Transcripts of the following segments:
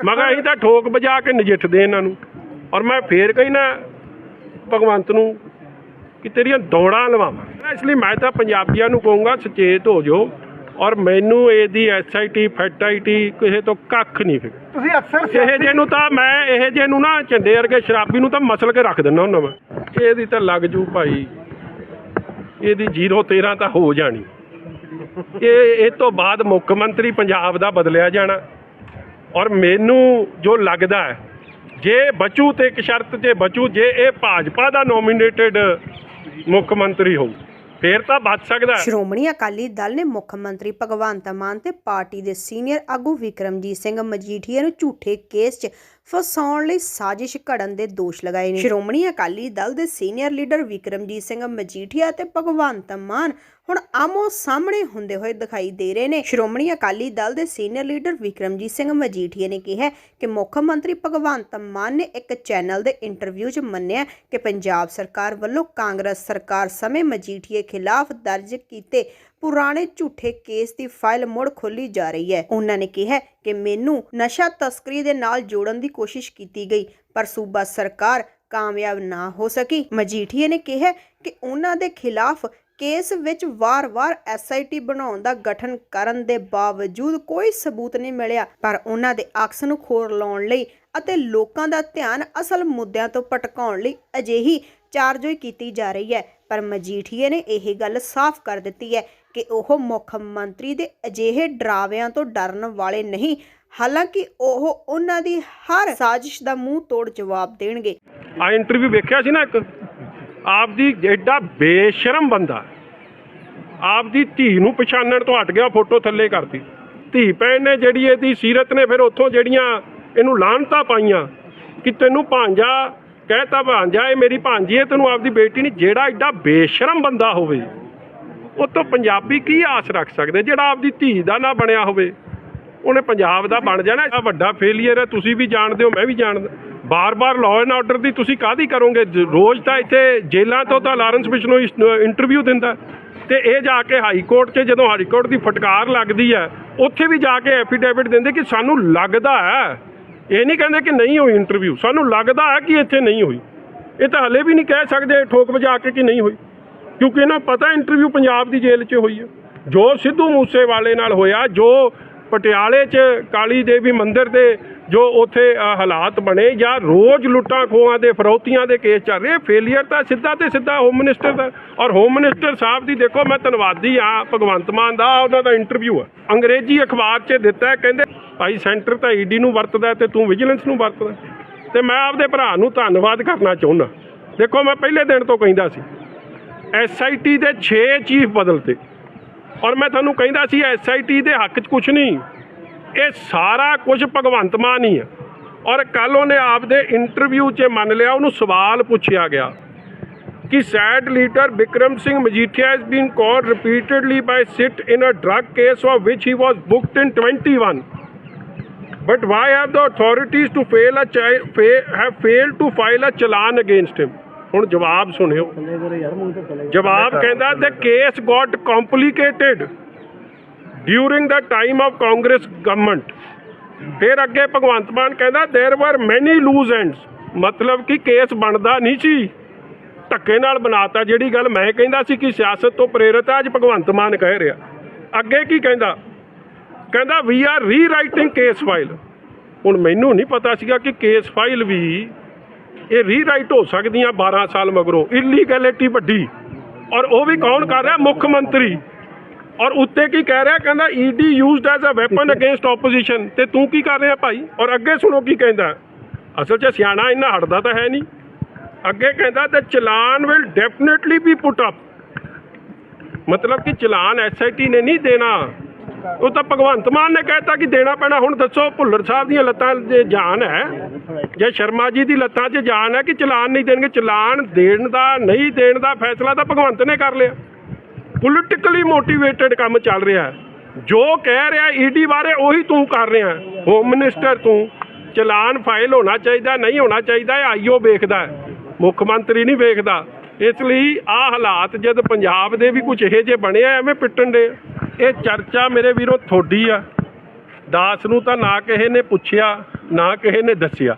ਮਗਾ ਅਸੀਂ ਤਾਂ ਠੋਕ ਵਜਾ ਕੇ ਨਜਿੱਠਦੇ ਇਹਨਾਂ ਨੂੰ। ਔਰ ਮੈਂ ਫੇਰ ਕਹਿਣਾ ਭਗਵੰਤ ਨੂੰ ਕਿ ਤੇਰੀਆਂ ਦੌੜਾਂ ਲਵਾਵਾਂ। ਇਸ ਲਈ ਮੈਂ ਤਾਂ ਪੰਜਾਬੀਆਂ ਨੂੰ ਕਹੂੰਗਾ ਸੁਚੇਤ ਹੋ ਜਾਓ। ਔਰ ਮੈਨੂੰ ਇਹਦੀ ਐਸਆਈਟੀ ਫੈਟਾਈਟੀ ਕਿਸੇ ਤੋਂ ਕੱਖ ਨਹੀਂ ਫਿਕਰ ਤੁਸੀਂ ਅਕਸਰ ਇਹ ਜੇ ਨੂੰ ਤਾਂ ਮੈਂ ਇਹ ਜੇ ਨੂੰ ਨਾ ਝੰਡੇ ਵਰਗੇ ਸ਼ਰਾਬੀ ਨੂੰ ਤਾਂ ਮਸਲ ਕੇ ਰੱਖ ਦਿੰਦਾ ਹੁੰਦਾ ਮੈਂ। ਇਹਦੀ ਤਾਂ ਲੱਗ ਜੂ ਭਾਈ ਇਹਦੀ 013 ਤਾਂ ਹੋ ਜਾਣੀ। ਇਹ ਇਹ ਤੋਂ ਬਾਅਦ ਮੁੱਖ ਮੰਤਰੀ ਪੰਜਾਬ ਦਾ ਬਦਲਿਆ ਜਾਣਾ। ਔਰ ਮੈਨੂੰ ਜੋ ਲੱਗਦਾ ਹੈ, ਜੇ ਬਚੂ ਤੇ ਇੱਕ ਸ਼ਰਤ ਤੇ ਬਚੂ, ਜੇ ਇਹ ਭਾਜਪਾ ਦਾ ਨੋਮੀਨੇਟਡ ਮੁੱਖ ਮੰਤਰੀ ਹੋਊ, ਫੇਰ ਤਾਂ ਬਚ ਸਕਦਾ ਸ਼੍ਰੋਮਣੀ ਅਕਾਲੀ ਦਲ ਨੇ ਮੁੱਖ ਮੰਤਰੀ ਭਗਵੰਤ ਮਾਨ ਤੇ ਪਾਰਟੀ ਦੇ ਸੀਨੀਅਰ ਆਗੂ ਵਿਕਰਮਜੀਤ ਸਿੰਘ ਮਜੀਠੀਆ ਨੂੰ ਝੂਠੇ ਕੇਸ 'ਚ ਫਸਾਉਣ ਲਈ ਸਾਜ਼ਿਸ਼ ਘੜਨ ਦੇ ਦੋਸ਼ ਲਗਾਏ ਨੇ। ਸ਼੍ਰੋਮਣੀ ਅਕਾਲੀ ਦਲ ਦੇ ਸੀਨੀਅਰ ਲੀਡਰ ਵਿਕਰਮਜੀਤ ਸਿੰਘ ਮਜੀਠੀਆ ਤੇ ਭਗਵੰਤ ਮਾਨ ਹੁਣ ਆਮੋ ਸਾਹਮਣੇ ਹੁੰਦੇ ਹੋਏ ਦਿਖਾਈ ਦੇ ਰਹੇ ਨੇ। ਸ਼੍ਰੋਮਣੀ ਅਕਾਲੀ ਦਲ ਦੇ ਸੀਨੀਅਰ ਲੀਡਰ ਵਿਕਰਮਜੀਤ ਸਿੰਘ ਮਜੀਠੀਆ ਨੇ ਕਿਹਾ ਕਿ ਮੁੱਖ ਮੰਤਰੀ ਭਗਵੰਤ ਮਾਨ ਨੇ ਇੱਕ ਚੈਨਲ ਦੇ ਇੰਟਰਵਿਊ 'ਚ ਮੰਨਿਆ ਕਿ ਪੰਜਾਬ ਸਰਕਾਰ ਵੱਲੋਂ ਕਾਂਗਰਸ ਸਰਕਾਰ ਸਮੇਂ ਮਜੀਠੀਏ ਖਿਲਾਫ ਦਰਜ ਕੀਤੇ ਪੁਰਾਣੇ ਝੂਠੇ ਕੇਸ ਦੀ ਫਾਈਲ ਮੁੜ ਖੋਲੀ ਜਾ ਰਹੀ ਹੈ। ਉਹਨਾਂ ਨੇ ਕਿਹਾ ਕਿ ਮੈਨੂੰ ਨਸ਼ਾ ਤਸਕਰੀ ਦੇ ਨਾਲ ਜੋੜਨ ਦੀ ਕੋਸ਼ਿਸ਼ ਕੀਤੀ ਗਈ, ਪਰ ਸੂਬਾ ਸਰਕਾਰ ਕਾਮਯਾਬ ਨਾ ਹੋ ਸਕੀ। ਮਜੀਠੀਏ ਨੇ ਕਿਹਾ ਕਿ ਉਹਨਾਂ ਦੇ ਖਿਲਾਫ ਕੇਸ ਵਿੱਚ ਵਾਰ-ਵਾਰ ਐਸਆਈਟੀ ਬਣਾਉਣ ਦਾ ਗਠਨ ਕਰਨ ਦੇ ਬਾਵਜੂਦ ਕੋਈ ਸਬੂਤ ਨਹੀਂ ਮਿਲਿਆ, ਪਰ ਉਹਨਾਂ ਦੇ ਅਕਸ ਨੂੰ ਖੋਰ ਲਾਉਣ ਲਈ ਅਤੇ ਲੋਕਾਂ ਦਾ ਧਿਆਨ ਅਸਲ ਮੁੱਦਿਆਂ ਤੋਂ ਭਟਕਾਉਣ ਲਈ ਅਜਿਹੀ ਚਾਰਜੋਈ ਕੀਤੀ ਜਾ ਰਹੀ ਹੈ। ਪਰ ਮਜੀਠੀਏ ਨੇ ਇਹ ਗੱਲ ਸਾਫ਼ ਕਰ ਦਿੱਤੀ ਹੈ ਕਿ ਉਹ ਮੁੱਖ ਮੰਤਰੀ ਦੇ ਅਜਿਹੇ ਡਰਾਵਿਆਂ ਤੋਂ ਡਰਨ ਵਾਲੇ ਨਹੀਂ, ਹਾਲਾਂਕਿ ਉਹ ਉਹਨਾਂ ਦੀ ਹਰ ਸਾਜ਼ਿਸ਼ ਦਾ ਮੂੰਹ ਤੋੜ ਜਵਾਬ ਦੇਣਗੇ। ਆ ਇੰਟਰਵਿਊ ਵੇਖਿਆ ਸੀ ਨਾ ਇੱਕ? ਆਪਦੀ ਐਡਾ ਬੇਸ਼ਰਮ ਬੰਦਾ। ਆਪਦੀ ਧੀ ਨੂੰ ਪਛਾਣਨ ਤੋਂ ਹਟ ਗਿਆ, ਫੋਟੋ ਥੱਲੇ ਕਰਤੀ। ਧੀ ਭੈਣ ਨੇ ਜਿਹੜੀ ਇਹਦੀ ਸੀਰਤ ਨੇ, ਫਿਰ ਉੱਥੋਂ ਜਿਹੜੀਆਂ ਇਹਨੂੰ ਲਾਹਨਤਾ ਪਾਈਆਂ ਕਿ ਤੈਨੂੰ ਭਾਂਜਾ ਕਹਿਤਾ ਭਾਂਜਾ ਇਹ ਮੇਰੀ ਭਾਂਜੀ ਹੈ, ਤੈਨੂੰ ਆਪਦੀ ਬੇਟੀ ਨਹੀਂ, ਜਿਹੜਾ ਐਡਾ ਬੇਸ਼ਰਮ ਬੰਦਾ ਹੋਵੇ, ਉਹ ਤੋਂ ਪੰਜਾਬੀ ਕੀ ਆਸ ਰੱਖ ਸਕਦੇ, ਜਿਹੜਾ ਆਪਦੀ ਧੀ ਦਾ ਨਾ ਬਣਿਆ ਹੋਵੇ, ਉਹਨੇ ਪੰਜਾਬ ਦਾ ਬਣ ਜਾਣਾ ਇਹ ਵੱਡਾ ਫੇਲੀਅਰ ਹੈ, ਤੁਸੀਂ ਵੀ ਜਾਣਦੇ ਹੋ, ਮੈਂ ਵੀ ਜਾਣਦਾ, ਬਾਰ-ਬਾਰ ਲਾਅ ਐਂਡ ਆਰਡਰ ਦੀ ਤੁਸੀਂ ਕਾਹਦੀ ਕਰੋਗੇ, ਰੋਜ਼ ਤਾਂ ਇੱਥੇ ਜੇਲ੍ਹਾਂ ਤੋਂ ਤਾਂ ਲਾਰੈਂਸ ਬਿਸ਼ਨੋਈ ਇੰਟਰਵਿਊ ਦਿੰਦਾ, ਤੇ ਇਹ ਜਾ ਕੇ ਹਾਈ ਕੋਰਟ 'ਚ ਜਦੋਂ ਹਾਈ ਕੋਰਟ ਦੀ ਫਟਕਾਰ ਲੱਗਦੀ ਹੈ, ਉੱਥੇ ਵੀ ਜਾ ਕੇ ਐਫੀਡੇਵਿਟ ਦਿੰਦੇ ਕਿ ਸਾਨੂੰ ਲੱਗਦਾ ਹੈ ਇਹ ਨਹੀਂ ਕਹਿੰਦੇ ਕਿ ਨਹੀਂ ਹੋਈ ਇੰਟਰਵਿਊ ਸਾਨੂੰ ਲੱਗਦਾ ਹੈ ਕਿ ਇੱਥੇ ਨਹੀਂ ਹੋਈ। ਇਹ ਤਾਂ ਹਲੇ ਵੀ ਨਹੀਂ ਕਹਿ ਸਕਦੇ ਠੋਕ ਵਜਾ ਕੇ ਕਿ ਨਹੀਂ ਹੋਈ। ਕਿਉਂਕਿ ਇਹਨਾਂ ਨੂੰ ਪਤਾ ਇੰਟਰਵਿਊ ਪੰਜਾਬ ਦੀ ਜੇਲ੍ਹ 'ਚ ਹੋਈ ਹੈ। ਜੋ ਸਿੱਧੂ ਮੂਸੇਵਾਲੇ ਨਾਲ ਹੋਇਆ, ਜੋ ਪਟਿਆਲੇ 'ਚ ਕਾਲੀ ਦੇਵੀ ਮੰਦਿਰ ਦੇ ਜੋ ਉੱਥੇ ਹਾਲਾਤ ਬਣੇ ਜਾਂ ਰੋਜ਼ ਲੁੱਟਾਂ ਖੋਹਾਂ ਦੇ, ਫਰੌਤੀਆਂ ਦੇ ਕੇਸ ਚੱਲ ਰਹੇ ਫੇਲਿਅਰ ਤਾਂ ਸਿੱਧਾ ਤੇ ਸਿੱਧਾ ਹੋਮ ਮਿਨਿਸਟਰ ਦਾ ਔਰ ਹੋਮ ਮਿਨਿਸਟਰ ਸਾਹਿਬ ਦੀ ਦੇਖੋ, ਮੈਂ ਧੰਨਵਾਦੀ ਆ, ਭਗਵੰਤ ਮਾਨ ਦਾ ਉਹਨਾਂ ਦਾ ਇੰਟਰਵਿਊ ਆ। ਅੰਗਰੇਜ਼ੀ ਅਖਬਾਰ 'ਚ ਦਿੱਤਾ ਕਹਿੰਦੇ, ਭਾਈ ਸੈਂਟਰ ਤਾਂ ਈਡੀ ਨੂੰ ਵਰਤਦਾ ਤੇ ਤੂੰ ਵਿਜੀਲੈਂਸ ਨੂੰ ਵਰਤਦਾ ਤੇ ਮੈਂ ਆਪਦੇ ਭਰਾ ਨੂੰ ਧੰਨਵਾਦ ਕਰਨਾ ਚਾਹੁੰਦਾ। ਦੇਖੋ, ਮੈਂ ਪਹਿਲੇ ਦਿਨ ਤੋਂ ਕਹਿੰਦਾ ਸੀ ਐਸਆਈਟੀ ਦੇ 6 ਚੀਫ ਬਦਲਤੇ। ਔਰ ਮੈਂ ਤੁਹਾਨੂੰ ਕਹਿੰਦਾ ਸੀ ਐਸਆਈਟੀ ਦੇ ਹੱਕ 'ਚ ਕੁਝ ਨਹੀਂ। ਇਹ ਸਾਰਾ ਕੁਝ ਭਗਵੰਤ ਮਾਨ ਹੀ ਹੈ ਔਰ ਕੱਲ ਉਹਨੇ ਆਪਦੇ ਇੰਟਰਵਿਊ 'ਚ ਮੰਨ ਲਿਆ ਉਹਨੂੰ ਸਵਾਲ ਪੁੱਛਿਆ ਗਿਆ ਕਿ SAD leader Vikram Singh Majithia has been called repeatedly by SIT in a drug case of which he was booked in 21 but why have the authorities to fail a fail, have failed to file a challan against him ਹੁਣ ਜਵਾਬ ਸੁਣਿਓ ਜਵਾਬ ਕਹਿੰਦਾ the case got complicated during the time of Congress government. ਫਿਰ ਅੱਗੇ ਭਗਵੰਤ ਮਾਨ ਕਹਿੰਦਾ, there were many loose ends ਮਤਲਬ ਕਿ ਕੇਸ ਬਣਦਾ ਨਹੀਂ ਸੀ। ਧੱਕੇ ਨਾਲ ਬਣਾਤਾ, ਜਿਹੜੀ ਗੱਲ ਮੈਂ ਕਹਿੰਦਾ ਸੀ ਕਿ ਸਿਆਸਤ ਤੋਂ ਪ੍ਰੇਰਿਤ ਹੈ ਅੱਜ ਭਗਵੰਤ ਮਾਨ ਕਹਿ ਰਿਹਾ। ਅੱਗੇ ਕੀ ਕਹਿੰਦਾ? ਕਹਿੰਦਾ we are rewriting case file ਹੁਣ ਮੈਨੂੰ ਨਹੀਂ ਪਤਾ ਸੀਗਾ ਕਿ ਕੇਸ ਫਾਈਲ ਵੀ ਇਹ ਰੀਰਾਈਟ ਹੋ ਸਕਦੀਆਂ 12 ਸਾਲ ਮਗਰੋਂ। ਇਲੀਗੈਲਿਟੀ ਵੱਡੀ। ਔਰ ਉਹ ਵੀ ਕੌਣ ਕਰ ਰਿਹਾ? ਮੁੱਖ ਮੰਤਰੀ। ਔਰ ਉੱਤੇ ਕੀ ਕਹਿ ਰਿਹਾ, ਕਹਿੰਦਾ ED used as a weapon against opposition ਤੇ ਤੂੰ ਕੀ ਕਰ ਰਿਹਾ ਭਾਈ? ਔਰ ਅੱਗੇ ਸੁਣੋ ਕੀ ਕਹਿੰਦਾ। ਅਸਲ 'ਚ ਸਿਆਣਾ ਇੰਨਾ ਹਟਦਾ ਤਾਂ ਹੈ ਨਹੀਂ। ਅੱਗੇ ਕਹਿੰਦਾ ਤੇ challan will definitely be put up ਮਤਲਬ ਕਿ ਚਲਾਨ ਐਸਆਈਟੀ ਨੇ ਨਹੀਂ ਦੇਣਾ। ਉਹ ਤਾਂ ਭਗਵੰਤ ਮਾਨ ਨੇ ਕਹਿਤਾ ਕਿ ਦੇਣਾ ਪੈਣਾ। ਹੁਣ ਦੱਸੋ, ਭੁੱਲਰ ਸਾਹਿਬ ਦੀਆਂ ਲੱਤਾਂ 'ਚ ਜਾਨ ਹੈ, ਜੇ ਸ਼ਰਮਾ ਜੀ ਦੀ ਲੱਤਾਂ 'ਚ ਜਾਨ ਹੈ ਕਿ ਚਲਾਨ ਨਹੀਂ ਦੇਣਗੇ? ਚਲਾਨ ਦੇਣ ਦਾ, ਨਹੀਂ ਦੇਣ ਦਾ ਫੈਸਲਾ ਤਾਂ ਭਗਵੰਤ ਨੇ ਕਰ ਲਿਆ। ਪੋਲੀਟੀਕਲੀ ਮੋਟੀਵੇਟਡ ਕੰਮ ਚੱਲ ਰਿਹਾ ਜੋ ਕਹਿ ਰਿਹਾ ਈਡੀ ਬਾਰੇ ਉਹੀ ਤੂੰ ਕਰ ਰਿਹਾ ਹੋਮ ਮਿਨਿਸਟਰ ਤੂੰ, ਚਲਾਨ ਫਾਈਲ ਹੋਣਾ ਚਾਹੀਦਾ, ਨਹੀਂ ਹੋਣਾ ਚਾਹੀਦਾ ਆਈਓ ਵੇਖਦਾ ਮੁੱਖ ਮੰਤਰੀ ਨਹੀਂ ਵੇਖਦਾ। ਇਸ ਲਈ ਆ ਹਾਲਾਤ, ਜਦ ਪੰਜਾਬ ਦੇ ਵੀ ਕੁਝ ਇਹੋ ਜਿਹੇ ਬਣੇ ਆ, ਐਵੇਂ ਪਿੱਟਣ ਦੇ ਇਹ ਚਰਚਾ ਮੇਰੇ ਵੀਰੋ ਥੋੜੀ ਆ। ਦਾਸ ਨੂੰ ਤਾਂ ਨਾ ਕਿਸੇ ਨੇ ਪੁੱਛਿਆ, ਨਾ ਕਿਸੇ ਨੇ ਦੱਸਿਆ।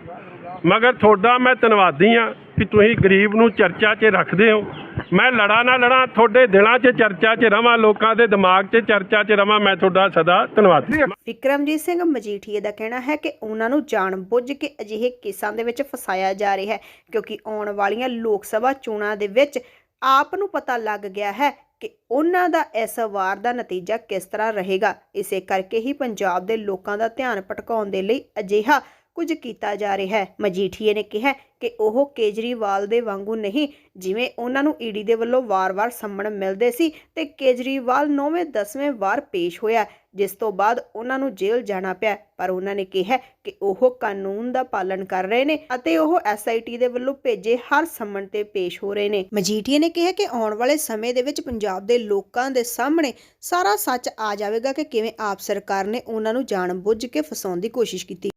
ਮਗਰ ਤੁਹਾਡਾ ਮੈਂ ਧੰਨਵਾਦੀ ਆ ਕਿ ਤੁਸੀਂ ਗਰੀਬ ਨੂੰ ਚਰਚਾ 'ਚ ਰੱਖਦੇ ਹੋ। ਮੈਂ ਲੜਾ ਨਾ ਲੜਾ, ਤੁਹਾਡੇ ਦਿਲਾਂ 'ਚ ਚਰਚਾ 'ਚ ਰਵਾਂ, ਲੋਕਾਂ ਦੇ ਦਿਮਾਗ 'ਚ ਚਰਚਾ 'ਚ ਰਵਾਂ, ਮੈਂ ਤੁਹਾਡਾ ਸਦਾ ਧੰਨਵਾਦੀ। ਵਿਕਰਮਜੀਤ ਸਿੰਘ ਮਜੀਠੀਏ ਦਾ ਕਹਿਣਾ ਹੈ ਕਿ ਉਹਨਾਂ ਨੂੰ ਜਾਣਬੁੱਝ ਕੇ ਅਜਿਹੇ ਕੇਸਾਂ ਦੇ ਵਿੱਚ ਫਸਾਇਆ ਜਾ ਰਿਹਾ ਹੈ, ਕਿਉਂਕਿ ਆਉਣ ਵਾਲੀਆਂ ਲੋਕ ਸਭਾ ਚੋਣਾਂ ਦੇ ਵਿੱਚ ਆਪ ਨੂੰ ਪਤਾ ਲੱਗ ਗਿਆ ਹੈ ਕਿ ਉਹਨਾਂ ਦਾ ਇਸ ਵਾਰ ਦਾ ਨਤੀਜਾ ਕਿਸ ਤਰ੍ਹਾਂ ਰਹੇਗਾ। ਇਸੇ ਕਰਕੇ ਹੀ ਪੰਜਾਬ ਦੇ ਲੋਕਾਂ ਦਾ ਧਿਆਨ ਭਟਕਾਉਣ ਦੇ ਲਈ ਅਜਿਹਾ ਕੁਝ ਕੀਤਾ ਜਾ ਰਿਹਾ ਹੈ। ਮਜੀਠੀਏ ਨੇ ਕਿਹਾ ਕਿ ਉਹ ਕੇਜਰੀਵਾਲ ਦੇ ਵਾਂਗੂ ਨਹੀਂ, ਜਿਵੇਂ ਉਹਨਾਂ ਨੂੰ ਈਡੀ ਦੇ ਵੱਲੋਂ ਵਾਰ-ਵਾਰ ਸੰਮਣ ਮਿਲਦੇ ਸੀ ਤੇ ਕੇਜਰੀਵਾਲ 9ਵੇਂ 10ਵੇਂ ਵਾਰ ਪੇਸ਼ ਹੋਇਆ, ਜਿਸ ਤੋਂ ਬਾਅਦ ਉਹਨਾਂ ਨੂੰ ਜੇਲ੍ਹ ਜਾਣਾ ਪਿਆ। ਪਰ ਉਹਨਾਂ ਨੇ ਕਿਹਾ ਕਿ ਉਹ ਕਾਨੂੰਨ ਦਾ ਪਾਲਣ ਕਰ ਰਹੇ ਨੇ ਅਤੇ ਉਹ ਐਸਆਈਟੀ ਦੇ ਵੱਲੋਂ ਭੇਜੇ ਹਰ ਸੰਮਣ ਤੇ ਪੇਸ਼ ਹੋ ਰਹੇ ਨੇ। ਮਜੀਠੀਏ ਨੇ ਕਿਹਾ ਕਿ ਆਉਣ ਵਾਲੇ ਸਮੇਂ ਦੇ ਵਿੱਚ ਪੰਜਾਬ ਦੇ ਲੋਕਾਂ ਦੇ ਸਾਹਮਣੇ ਸਾਰਾ ਸੱਚ ਆ ਜਾਵੇਗਾ ਕਿ ਕਿਵੇਂ ਆਪ ਸਰਕਾਰ ਨੇ ਉਹਨਾਂ ਨੂੰ ਜਾਣਬੁੱਝ ਕੇ ਫਸਾਉਣ ਦੀ ਕੋਸ਼ਿਸ਼ ਕੀਤੀ।